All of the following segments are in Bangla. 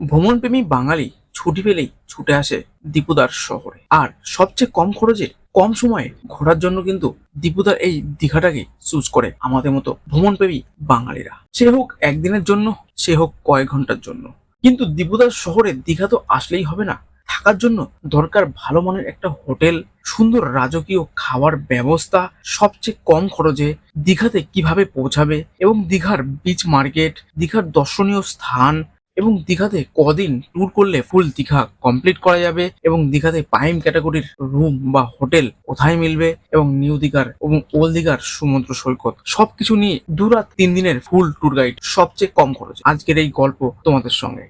ভ্রমণপ্রেমী বাঙালি ছুটি পেলেই ছুটে আসে দীপুদার শহরে। আর সবচেয়ে কম খরচে, কম সময়ে ঘোরার জন্য কিন্তু দীপুদার এই দীঘাটাকে চুজ করে আমাদের মতো ভ্রমণপ্রেমী বাঙালিরা। সে হোক একদিনের জন্য, সে হোক কয়েক ঘণ্টার জন্য। কিন্তু দীপুদার শহরে দীঘা তো আসলেই হবে না। থাকার জন্য দরকার ভালো মানের একটা হোটেল, সুন্দর রাজকীয় খাবার ব্যবস্থা, সবচেয়ে কম খরচে দীঘাতে কীভাবে পৌঁছাবে এবং দীঘার বিচ মার্কেট দীঘার দর্শনীয় স্থান এবং দীঘাতে কদিন ট্যুর করলে ফুল দীঘা কমপ্লিট করা যাবে এবং দীঘাতে প্রাইম ক্যাটাগরির রুম বা হোটেল কোথায় মিলবে এবং নিউ দীঘার এবং ওল্ড দীঘার সমুদ্র সৈকত সবকিছু নিয়ে দু রাত তিন দিনের ফুল ট্যুর গাইড সবচেয়ে কম খরচ। আজকের এই গল্প তোমাদের সঙ্গে।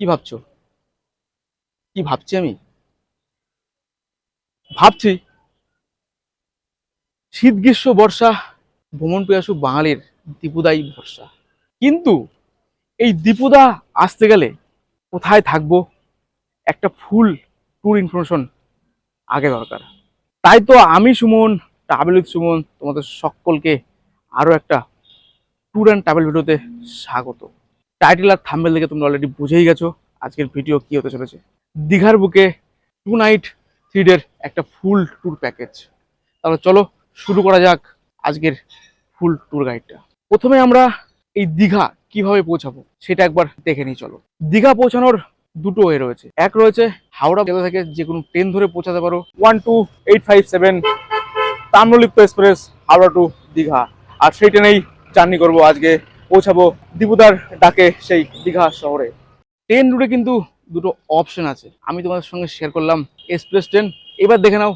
কি ভাবছ? কি ভাবছি আমি? ভাবছি শীত, গ্রীষ্ম, বর্ষা ভ্রমণ পিয়াসু বাঙালির দীপুদাই ভরসা। কিন্তু এই দীপুদা আসতে গেলে কোথায় থাকব? একটা ফুল ট্যুর ইনফরমেশন আগে দরকার। তাই তো আমি সুমন, ট্রাভেল উইথ সুমন তোমাদের সকলকে আরও একটা ট্যুর অ্যান্ড ট্রাভেল ভিডিওতে স্বাগত। টাইটেল আর থাম্বেল দেখে তোমরা অলরেডি বুঝেই গেছো আজকের ভিডিও কি হতে চলেছে। দীঘার বুকে টু নাইট থ্রি ডের একটা ফুল ট্যুর প্যাকেজ। তাহলে চলো শুরু করা যাক আজকের ফুল ট্যুর গাইডটা প্রথমে আমরা এই দীঘা কীভাবে পৌঁছাবো সেটা একবার দেখে নিই, চলো। দীঘা পৌঁছানোর দুটো ওয়ে রয়েছে। এক রয়েছে হাওড়া জেলা থেকে যে কোনো ট্রেন ধরে পৌঁছাতে পারো। One two eight five seven Tamralipta express Howrah to Digha. আর সেই ট্রেনেই জার্নি করব, আজকে পৌঁছাবো দীপুদার ডাকে সেই দীঘা শহরে। ট্রেন রুটে কিন্তু দুটো অপশন আছে। আমি তোমাদের সঙ্গে শেয়ার করলাম এক্সপ্রেস ট্রেন এবার দেখে নাও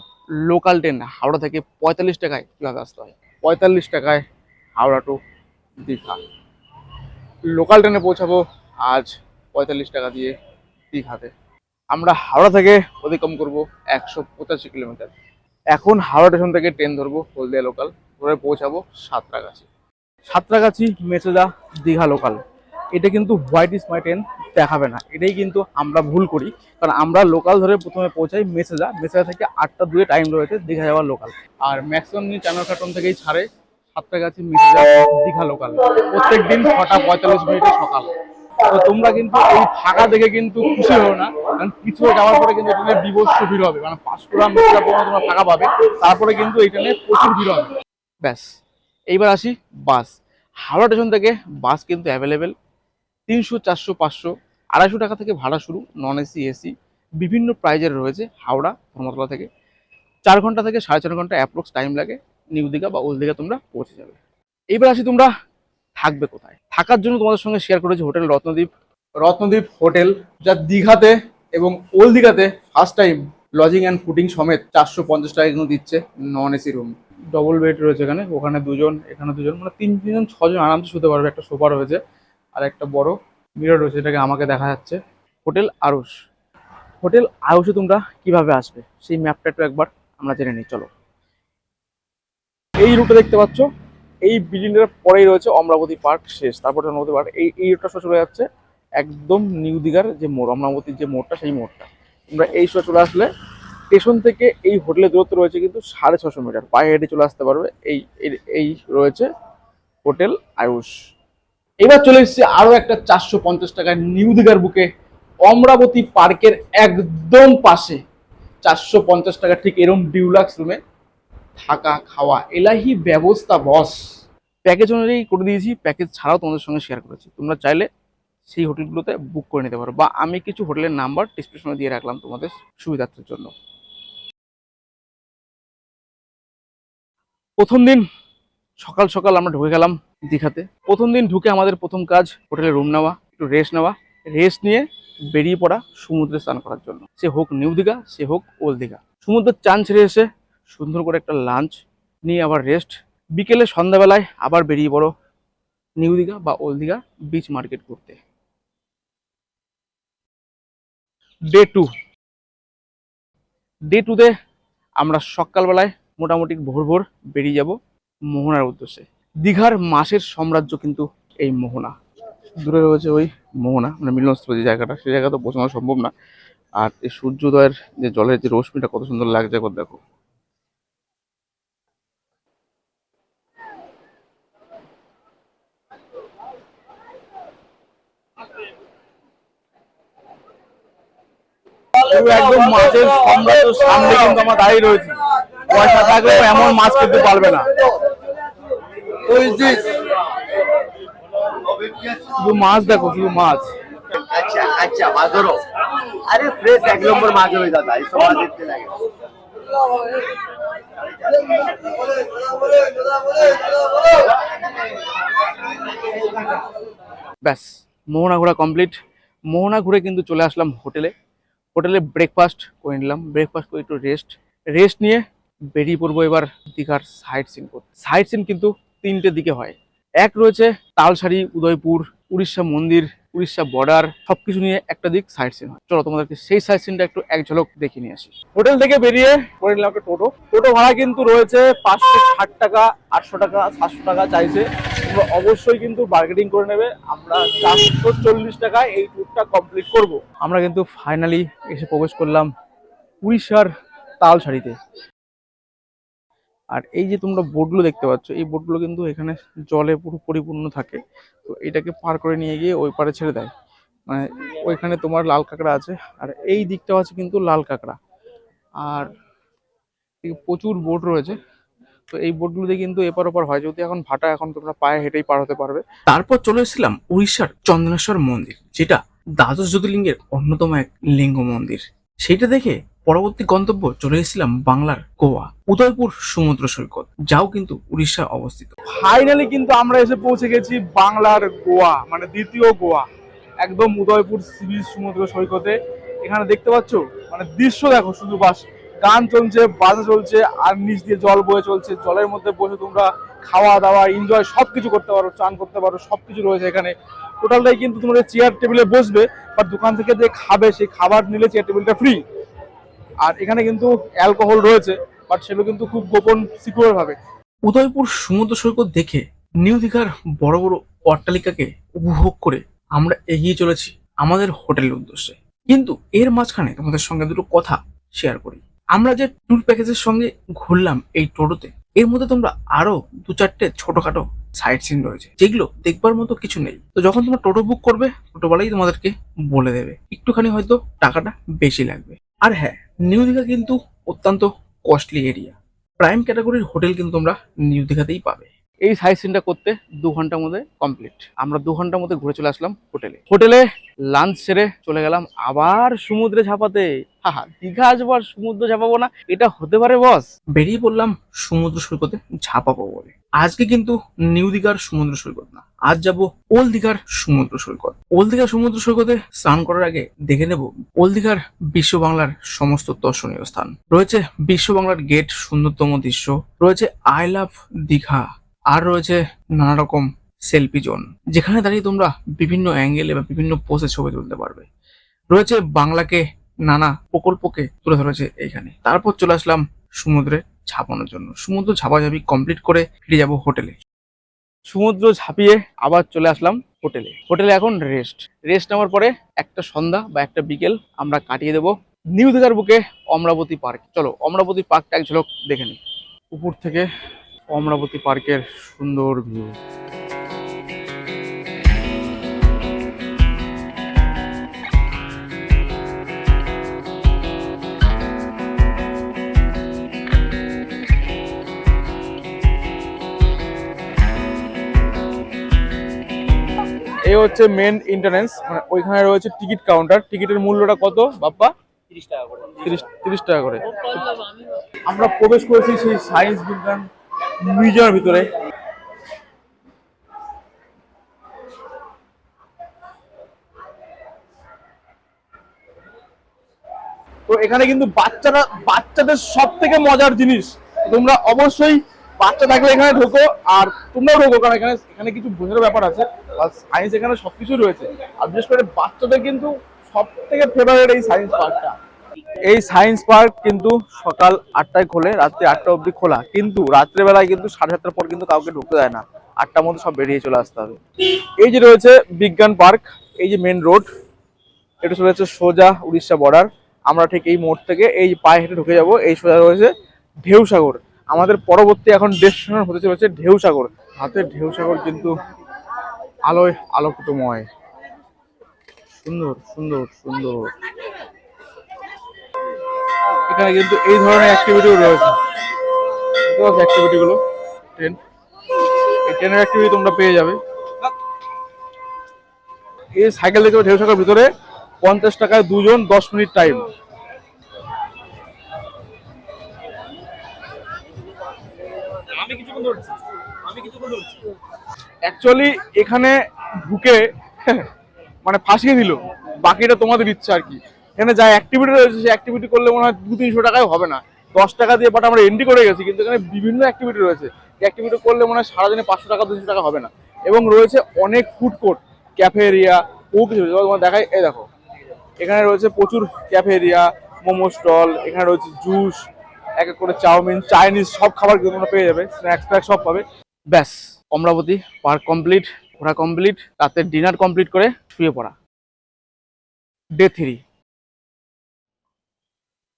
লোকাল ট্রেন হাওড়া থেকে পঁয়তাল্লিশ টাকায় কীভাবে আসতে হয়। পঁয়তাল্লিশ টাকায় হাওড়া টু দীঘা। লোকাল ট্রেনে পৌঁছাবো আজ পঁয়তাল্লিশ টাকা দিয়ে দীঘাতে। আমরা হাওড়া থেকে অতিক্রম করব একশো পঁচাশি কিলোমিটার। এখন হাওড়া স্টেশন থেকে ট্রেন ধরবো হলদিয়া লোকাল ধরে পৌঁছাবো সাঁতরাগাছি। সাঁতরাগাছি, মেচেদা, দীঘা লোকাল এটা কিন্তু হোয়াইট ইস মাই ট্রেন দেখাবে না। এটাই কিন্তু আমরা ভুল করি। কারণ আমরা লোকাল ধরে প্রথমে পৌঁছাই মেসেজা। মেসেজা থেকে আটটা দুয়ে টাইম রয়েছে দীঘা যাওয়ার লোকাল আর ম্যাক্সিমাম নিয়ে চানার কার্টন থেকেই ছাড়ে সাতটা গাছি মেসেজা দীঘা লোকাল প্রত্যেক দিন ছটা পঁয়তাল্লিশ মিনিটে সকাল। তো তোমরা কিন্তু এই ফাঁকা দেখে কিন্তু খুশি হো না। কারণ কিছু যাওয়ার পরে কিন্তু এখানে বিভৎস ভিড় হবে। মানে পাঁচশোটা মেসেজা পর্যন্ত তোমরা ফাঁকা পাবে। তারপরে কিন্তু এখানে প্রচুর ভিড় হবে। ব্যাস, এইবার আসি বাস হাওড়া স্টেশন থেকে বাস কিন্তু অ্যাভেলেবেল তিনশো চারশো পাঁচশো আড়াইশো টাকা থেকে ভাড়া শুরু নন এসি এসি বিভিন্ন প্রাইজের রয়েছে হাওড়া ধর্মতলা থেকে। চার ঘণ্টা থেকে সাড়ে চার ঘণ্টা অ্যাপ্রক্স টাইম লাগে নিউ দীঘা বা ওল দীঘা তোমরা পৌঁছে যাবে। এইবার আসি তোমরা থাকবে কোথায়? থাকার জন্য তোমাদের সঙ্গে শেয়ার করেছি হোটেল রত্নদ্বীপ রত্নদ্বীপ হোটেল যা দীঘাতে এবং ওল দীঘাতে first time lodging and fooding সমেত চারশো পঞ্চাশ টাকা কিন্তু দিচ্ছে non AC room double bed রয়েছে এখানে ওখানে দুজন এখানে দুজন মানে তিন তিনজন ছজন আরামসে শুতে পারবে একটা সোফা রয়েছে। আর একটা বড় মিরর রয়েছে যেটাকে আমাকে দেখা যাচ্ছে। হোটেল আরুষ হোটেল আরুষে তোমরা কীভাবে আসবে? সেই ম্যাপটা একটু একবার আমরা জেনে নিই, চলো। এই রুটে দেখতে পাচ্ছ। এই বিল্ডিংটার পরেই রয়েছে অমরাবতী পার্ক শেষ। তারপর অমরাবতী পার্ক এই এই রুটটা চলে যাচ্ছে একদম নিউ দীঘার যে মোড় অমরাবতীর যে মোড়টা, সেই মোড়টা। তোমরা এই সময় চলে আসলে স্টেশন থেকে এই হোটেলের দূরত্ব রয়েছে কিন্তু সাড়ে ছশো মিটার। পায়ে হেঁটে চলে আসতে পারবে। এই- এই রয়েছে হোটেল আয়ুষ এবার চলে এসেছি আরও একটা চারশো পঞ্চাশ টাকায় নিউ বুকে অমরাবতী পার্কের একদম পাশে। চারশো পঞ্চাশ টাকা ঠিক এরম ডিউলাক্স রুমে থাকা, খাওয়া, এলাহি ব্যবস্থা বস প্যাকেজ অনুযায়ী করে দিয়েছি প্যাকেজ ছাড়াও তোমাদের সঙ্গে শেয়ার করেছি। তোমরা চাইলে সেই হোটেলগুলোতে বুক করে নিতে পারো। বা আমি কিছু হোটেলের নাম্বার ডিসক্রিপশনে দিয়ে রাখলাম তোমাদের সুবিধার্থের জন্য। প্রথম দিন সকাল সকাল আমরা ঢুকে গেলাম দীঘাতে। প্রথম দিন ঢুকে আমাদের প্রথম কাজ, হোটেলে রুম নেওয়া, একটু রেস্ট নেওয়া রেস্ট নিয়ে বেরিয়ে পড়া সমুদ্রে স্নান করার জন্য। সে হোক নিউ দীঘা, সে হোক ওল্ড দীঘা। সমুদ্রের চান ছেড়ে এসে সুন্দর করে একটা লাঞ্চ নিয়ে আবার রেস্ট বিকেলে সন্ধ্যাবেলায় আবার বেরিয়ে পড়ো নিউ দীঘা বা ওল্ড দীঘা বিচ মার্কেট করতে ডে টু ডে টুতে আমরা সকালবেলায় মোটামুটি ভোর ভোর বেরিয়ে যাব। মোহনার উদ্দেশ্যে। দীঘার মাসের সাম্রাজ্য কিন্তু এই মোহনা। দূরে রয়েছে ওই মোহনা মানে মিলনস্থল যে জায়গাটা, সেই জায়গা তো বোঝানো সম্ভব না। আর এই সূর্যোদয়ের যে জলের যে রশ্মিটা কত সুন্দর লাগছে একবার দেখো। একদম মাছের সামনে কিন্তু আমার দাঁড়িয়ে রয়েছে। পয়সা থাকলে এমন মাছ খেতে পারবে না। শুধু মাছ দেখো শুধু মাছ। আচ্ছা আচ্ছা মাছ ধরো আরে ফ্রেশ এক নম্বর মাছ দাদা দেখতে লাগে। ব্যাস মোহনা ঘোরা কমপ্লিট মোহনা ঘুরে কিন্তু চলে আসলাম হোটেলে। হোটেলে ব্রেকফাস্ট করে নিলাম। ব্রেকফাস্ট করে একটু রেস্ট রেস্ট নিয়ে বেরিয়ে পড়ব এবার দীঘার সাইট সিন করতে। সাইট সিন কিন্তু তিনটে দিকে হয়। এক রয়েছে তালসারি উদয়পুর, উড়িষ্যা মন্দির, উড়িষ্যা বর্ডার সবকিছু নিয়ে একটা দিক সাইড সিন হয়। চলো তোমাদেরকে সেই সাইট সিনটা একটু এক ঝলক দেখে নিয়ে আসি। হোটেল থেকে বেরিয়ে করে নিলাম একটা টোটো। টোটো ভাড়া কিন্তু রয়েছে পাঁচশো ষাট টাকা, আটশো টাকা, সাতশো টাকা চাইছে। তোমরা অবশ্যই কিন্তু বার্গেটিং করে নেবে। আমরা চারশো চল্লিশ টাকায় এই ট্যুরটা কমপ্লিট করব। আমরা কিন্তু ফাইনালি এসে প্রবেশ করলাম উড়িষ্যার তালসারিতে আর এই যে তোমরা বোটগুলো দেখতে পাচ্ছ, এই বোটগুলো কিন্তু এখানে জলে পুরো পরিপূর্ণ থাকে। তো এটাকে পার করে নিয়ে গিয়ে ওই পারে ছেড়ে দেয়। মানে ওইখানে তোমার লাল কাঁকড়া আছে, আর এই দিকটাও আছে কিন্তু লাল কাঁকড়া। আর প্রচুর বোট রয়েছে। তো এই বোটগুলোতে কিন্তু এপার ওপার হয়। যদি এখন ভাটা এখন তোমরা পায়ে হেঁটেই পার হতে পারবে। তারপর চলে এসেছিলাম উড়িষ্যার চন্দনেশ্বর মন্দির, যেটা দ্বাদশ জ্যোতির্লিঙ্গের অন্যতম এক লিঙ্গ মন্দির। সেটা দেখে পরবর্তী গন্তব্য চলে এসেছিলাম বাংলার গোয়া, উদয়পুর সমুদ্র সৈকত, যাও কিন্তু উড়িষ্যায় অবস্থিত। ফাইনালি কিন্তু আমরা এসে পৌঁছে গেছি বাংলার গোয়া মানে দ্বিতীয় গোয়া, একদম উদয়পুর সি বিচ সমুদ্র সৈকতে। এখানে দেখতে পাচ্ছ মানে দৃশ্য দেখো, শুধু বাস, গান চলছে বাজা চলছে, আর নিচ দিয়ে জল বয়ে চলছে, জলের মধ্যে বসে তোমরা খাওয়া দাওয়া এনজয় সবকিছু করতে পারো, চান করতে পারো সব কিছু রয়েছে এখানে। টোটালটাই কিন্তু তোমরা চেয়ার টেবিলে বসবে বা দোকান থেকে যে খাবে, সেই খাবার নিলে চেয়ার টেবিলটা ফ্রি আর এখানে কিন্তু অ্যালকোহল রয়েছে বাট সেগুলো কিন্তু খুব গোপন সিকিউর ভাবে। উদয়পুর সমুদ্র সৈকত দেখে নিউ দীঘার বড় বড় অট্টালিকাকে উপভোগ করে আমরা এগিয়ে চলেছি আমাদের হোটেলের উদ্দেশ্যে। কিন্তু এর মাঝখানে তোমাদের সঙ্গে দুটো কথা শেয়ার করি। আমরা যে ট্যুর প্যাকেজের সঙ্গে ঘুরলাম এই টোটোতে, এর মধ্যে তোমরা আরও দু চারটে ছোটখাটো সাইট সিন রয়েছে, যেগুলো দেখবার মতো কিছু নেই। তো যখন তোমরা টোটো বুক করবে, টোটোওয়ালাই তোমাদেরকে বলে দেবে। একটুখানি হয়তো টাকাটা বেশি লাগবে। আর হ্যাঁ নিউ দীঘা কিন্তু অত্যন্ত কস্টলি এরিয়া প্রাইম ক্যাটাগরির হোটেল কিন্তু তোমরা নিউ দীঘাতেই পাবে। এই সাইট সিনটা করতে দু ঘণ্টার মধ্যে কমপ্লিট আমরা দু ঘণ্টার মধ্যে ঘুরে চলে আসলাম হোটেলে হোটেলে লাঞ্চ সেরে চলে গেলাম আবার সমুদ্রে ঝাপাতে। হাহা, দীঘা আসব আর সমুদ্র ঝাঁপাবো না? এটা হতে পারে বস বেরিয়ে পড়লাম সমুদ্র সৈকতে ঝাঁপাবো বলে। আজকে কিন্তু নিউ দীঘার সমুদ্র সৈকত না। আজ যাব ওল দীঘার সমুদ্র সৈকত। ওল দীঘার সমুদ্র সৈকতে স্নান করার আগে দেখে নেব ওল্ড দীঘার বিশ্ব বাংলার সমস্ত দর্শনীয় স্থান। রয়েছে বিশ্ব বাংলার গেট সুন্দরতম দৃশ্য, রয়েছে আই লাভ দীঘা, আর রয়েছে নানা রকম সেলফি জোন, যেখানে দাঁড়িয়ে তোমরা বিভিন্ন অ্যাঙ্গেলে বা বিভিন্ন পোজে ছবি তুলতে পারবে। রয়েছে বাংলাকে নানা প্রকল্পকে তুলে ধরেছে এইখানে। তারপর চলে আসলাম সমুদ্রে ছাপানোর জন্য। সমুদ্র ঝাপাঝাপি কমপ্লিট করে ফিরে যাব হোটেলে। সমুদ্র ঝাঁপিয়ে আবার চলে আসলাম হোটেলে। হোটেলে এখন রেস্ট রেস্ট নেওয়ার পরে একটা সন্ধ্যা বা একটা বিকেল আমরা কাটিয়ে দেব নিউ দীঘার বুকে অমরাবতী পার্ক। চলো, অমরাবতী পার্কটা এক ঝলক দেখে নিই। উপর থেকে অমরাবতী পার্কের সুন্দর ভিউ এই হচ্ছে মেন এন্ট্রান্স মানে ওইখানে রয়েছে টিকিট কাউন্টার টিকিটের মূল্যটা কত বাপ্পা? তিরিশ তিরিশ টাকা করে। আমরা প্রবেশ করেছি সেই সায়েন্স বিজ্ঞান মিউজিয়ামের ভিতরে। তো এখানে কিন্তু বাচ্চারা বাচ্চাদের সব থেকে মজার জিনিস তোমরা অবশ্যই বাচ্চা থাকলে এখানে ঢোকো, আর তোমরাও ঢোকো, কারণ এখানে এখানে কিছু বোঝার ব্যাপার আছে। সায়েন্স এখানে সবকিছু রয়েছে। আর বিশেষ করে বাচ্চাদের কিন্তু সব থেকে ফেভারিট এই সায়েন্স পার্কটা এই সায়েন্স পার্ক কিন্তু সকাল আটটায় খোলে, রাত্রি আটটা অবধি খোলা। কিন্তু রাত্রেবেলায় কিন্তু সাড়ে সাতটার পর কিন্তু কাউকে ঢুকতে দেয় না। আটটার মধ্যে সব বেরিয়ে চলে আসতে হবে। এই যে রয়েছে বিজ্ঞান পার্ক এই যে মেন রোড এটা চলে যাচ্ছে সোজা উড়িষ্যা বর্ডার আমরা ঠিক এই মোড় থেকে এই পায়ে হেঁটে ঢুকে যাব। এই সোজা রয়েছে ঢেউ সাগর আমাদের পরবর্তী এখন ডেস্টিনেশন হতে চলেছে ঢেউ সাগর হাতে ঢেউ সাগর কিন্তু আলোয় আলোকিতময়। সুন্দর সুন্দর সুন্দর। এখানে কিন্তু এই ধরনের অ্যাক্টিভিটিও রয়েছে। অ্যাক্টিভিটিগুলো ট্রেন এই ট্রেনের অ্যাক্টিভিটি তোমরা পেয়ে যাবে। এই সাইকেল দেখবে ঢেউ শাখার ভিতরে পঞ্চাশ টাকায় দুজন, দশ মিনিট টাইম অ্যাকচুয়ালি এখানে ঢুকে মানে ফাঁসিয়ে দিল। বাকিটা তোমাদের ইচ্ছা আর কি। এখানে যা অ্যাক্টিভিটি রয়েছে, সেই অ্যাক্টিভিটি করলে মনে হয় দু তিনশো টাকায় হবে না। দশ টাকা দিয়ে বাট আমরা এন্ট্রি করে গেছি, কিন্তু এখানে বিভিন্ন অ্যাক্টিভিটি রয়েছে। অ্যাক্টিভিটি করলে মনে হয় সারাদিনে পাঁচশো টাকা, দুশো টাকা হবে না। এবং রয়েছে অনেক ফুড কোর্ট ক্যাফে এরিয়া ও কিছু। তোমার দেখাই, এই দেখো। এখানে রয়েছে প্রচুর ক্যাফে এরিয়া মোমো স্টল এখানে রয়েছে জুস এক এক করে চাউমিন, চাইনিজ সব খাবার কিন্তু তোমরা পেয়ে যাবে। স্ন্যাক্স ফ্যাক্স সব পাবে। ব্যাস, অমরাবতী পার্ক কমপ্লিট ঘোরা কমপ্লিট রাতে ডিনার কমপ্লিট করে শুয়ে পড়া। ডে থ্রি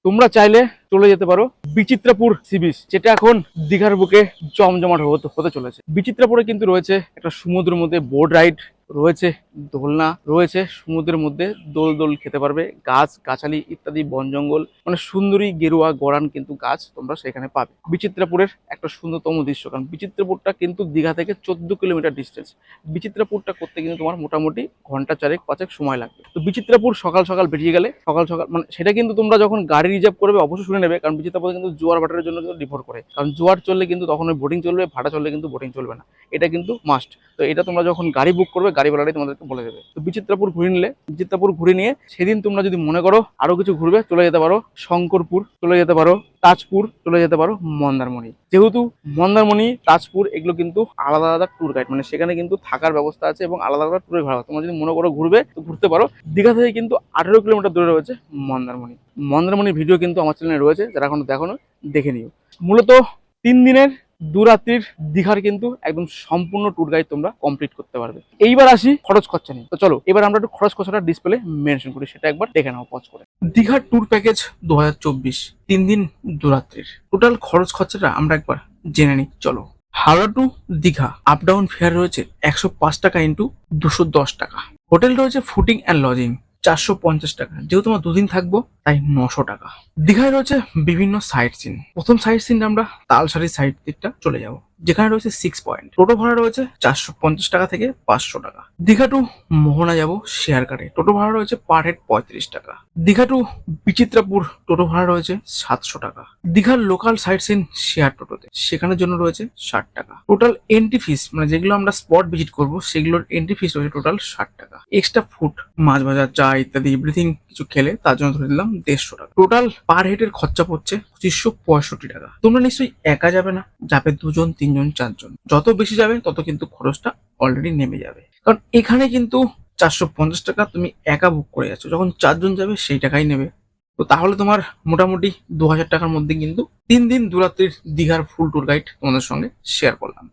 তোমরা চাইলে চলে যেতে পারো বিচিত্রাপুর সি বিচ যেটা এখন দীঘার বুকে জমজমাট হতে চলেছে। বিচিত্রাপুরে কিন্তু রয়েছে একটা সমুদ্রের মধ্যে বোট রাইড রয়েছে দোলনা, রয়েছে সমুদ্রের মধ্যে দোল দোল খেতে পারবে, গাছ, গাছালি ইত্যাদি, বন জঙ্গল মানে সুন্দরী গেরুয়া গড়ান কিন্তু গাছ তোমরা সেখানে পাবে। বিচিত্রাপুরের একটা সুন্দরতম দৃশ্য, কারণ বিচিত্রপুরটা কিন্তু দীঘা থেকে চোদ্দ কিলোমিটার ডিস্টেন্স বিচিত্রাপুরটা করতে কিন্তু তোমার মোটামুটি ঘণ্টা চারেক, পাঁচেক সময় লাগবে। তো বিচিত্রপুর সকাল সকাল বেরিয়ে গেলে, সকাল সকাল মানে সেটা কিন্তু তোমরা যখন গাড়ি রিজার্ভ করবে, অবশ্যই শুনে নেবে, কারণ বিচিত্রপুরে কিন্তু জোয়ার ভাটার জন্য কিন্তু ডিফর করে। কারণ জোয়ার চললে কিন্তু তখন ওই বোটিং চলবে, ভাটা চললে কিন্তু বোটিং চলবে না। এটা কিন্তু মাস্ট তো এটা তোমরা যখন গাড়ি বুক করবে গাড়িওয়ালারাই তোমাদেরকে বলে দেবে। তো বিচিত্রপুর ঘুরে নিলে, বিচিত্রপুর ঘুরে নিয়ে সেদিন তোমরা যদি মনে করো আরও কিছু ঘুরবে, চলে যেতে পারো শঙ্করপুর, চলে যেতে পারো তাজপুর, চলে যেতে পারো মন্দারমণি। যেহেতু মন্দারমণি, তাজপুর এগুলো কিন্তু আলাদা আলাদা ট্যুর গাইড মানে সেখানে কিন্তু থাকার ব্যবস্থা আছে এবং আলাদা আলাদা ট্যুরে হয়। তোমরা যদি মনে করো ঘুরবে, তো ঘুরতে পারো। দীঘা থেকে কিন্তু আঠেরো কিলোমিটার দূরে রয়েছে মন্দারমণি। মন্দারমণির ভিডিও কিন্তু আমার চ্যানেলে রয়েছে, যারা এখনও দেখো দেখে নিও। মূলত তিন দিনের দু রাত্রির দীঘার কিন্তু একদম সম্পূর্ণ ট্যুর গাইড তোমরা কমপ্লিট করতে পারবে। এইবার আসি খরচ খরচা নিয়ে। তো চলো, এবার আমরা একটু খরচ খরচাটা ডিসপ্লে মেনশন করি, সেটা একবার দেখে নাও পজ করে। দীঘার ট্যুর প্যাকেজ দু তিন দিন দু রাত্রির টোটাল খরচ খরচাটা আমরা একবার জেনে নিই, চলো। Howrah to Digha up down fare রয়েছে একশো পাঁচ টাকা ইন্টু দুশো দশ টাকা। হোটেল রয়েছে ফুডিং অ্যান্ড লজিং চারশো পঞ্চাশ টাকা। যেহেতু আমরা দুদিন থাকব, তাই নশো টাকা। দীঘায় রয়েছে বিভিন্ন সাইট সিন প্রথম সাইট সিন আমরা তালসারি সাইট দিকটা চলে যাব। যেখানে রয়েছে সিক্স পয়েন্ট টোটো ভাড়া রয়েছে চারশো পঞ্চাশ টাকা থেকে পাঁচশো টাকা। দীঘা টু মোহনা যাব শেয়ার কারে টোটো ভাড়া রয়েছে পার হেড পঁয়ত্রিশ টাকা। দীঘা টু বিচিত্রাপুর টোটো ভাড়া রয়েছে সাতশো টাকা। দীঘার লোকাল সাইট সিন শেয়ার টোটোতে সেখানের জন্য রয়েছে ষাট টাকা। টোটাল এন্ট্রি ফিস মানে যেগুলো আমরা স্পট ভিজিট করব, সেগুলোর এন্ট্রি ফিস রয়েছে টোটাল ষাট টাকা। এক্সট্রা ফুড মাছ ভাজা চা ইত্যাদি এভরিথিং কিছু খেলে তার জন্য ধরে দিলাম দেড়শো টাকা। টোটাল পার হেডের খরচা পড়ছে পঁচিশশো পঁয়ষট্টি টাকা। তোমরা নিশ্চয়ই একা যাবে না, যাবে দুজন তিনজন, চারজন। যত বেশি যাবে, তত কিন্তু খরচটা অলরেডি নেমে যাবে। কারণ এখানে কিন্তু চারশো পঞ্চাশ টাকা তুমি একা বুক করে যাচ্ছ। যখন চারজন যাবে, সেই টাকাই নেবে। তো তাহলে তোমার মোটামুটি দু হাজার টাকার মধ্যে কিন্তু তিন দিন দুরাত্রির দীঘার ফুল ট্যুর গাইড তোমাদের সঙ্গে শেয়ার করলাম।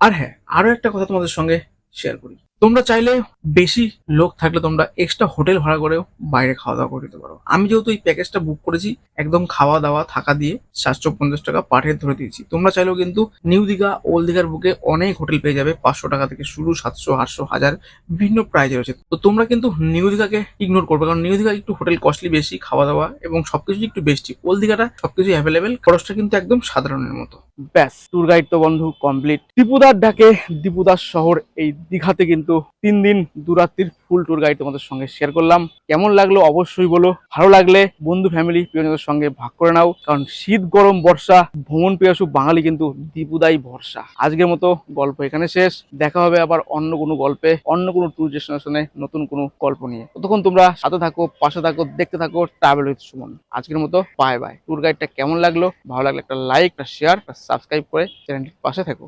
আর হ্যাঁ আরও একটা কথা তোমাদের সঙ্গে শেয়ার করি। তোমরা চাইলে বেশি লোক থাকলে তোমরা এক্সট্রা হোটেল ভাড়া করেও বাইরে খাওয়া দাওয়া করে দিতে পারো। আমি যেহেতু এই প্যাকেজটা বুক করেছি, একদম খাওয়া দাওয়া থাকা দিয়ে সাতশো পঞ্চাশ টাকা পার হেড ধরে দিয়েছি। তোমরা চাইলেও কিন্তু নিউ দীঘা ওল্ড দীঘার বুকে অনেক হোটেল পেয়ে যাবে, পাঁচশো টাকা থেকে শুরু, সাতশো, আটশো, হাজার, বিভিন্ন প্রাইজ রয়েছে। তো তোমরা কিন্তু নিউ দীঘাকে ইগনোর করবে, কারণ নিউ দীঘা একটু হোটেল কস্টলি বেশি খাওয়া দাওয়া এবং সবকিছু একটু বেশি ওল্ড দীঘাটা সবকিছু অ্যাভেলেবেল খরচটা কিন্তু একদম সাধারণের মতো। ব্যাস ট্যুর গাইড তো বন্ধু কমপ্লিট ত্রিপুদার ডাকে দীপুদার শহর, এই দীঘাতে কিন্তু তিন দিন, দু রাত্রির ফুল ট্যুর গাইড তোমাদের সঙ্গে শেয়ার করলাম। কেমন লাগল অবশ্যই বলো। ভালো লাগলে বন্ধু ফ্যামিলি প্রিয়জনদের সঙ্গে ভাগ করে নাও। কারণ শীত, গরম, বর্ষা, ভ্রমণ পিয়াসু বাঙালি কিন্তু দীপুদাই ভরসা। আজকের মতো গল্প এখানে শেষ। দেখা হবে আবার অন্য কোনো গল্পে, অন্য কোনো ট্যুর ডেস্টিনেশনে নতুন কোনো গল্প নিয়ে। ততক্ষণ তোমরা সাথে থাকো, পাশে থাকো, দেখতে থাকো ট্রাভেল উইথ সুমন। আজকের মতো বাই বাই ট্যুর গাইডটা কেমন লাগল? ভালো লাগলে একটা লাইক একটা শেয়ার একটা সাবস্ক্রাইব করে চ্যানেলটির পাশে থাকো।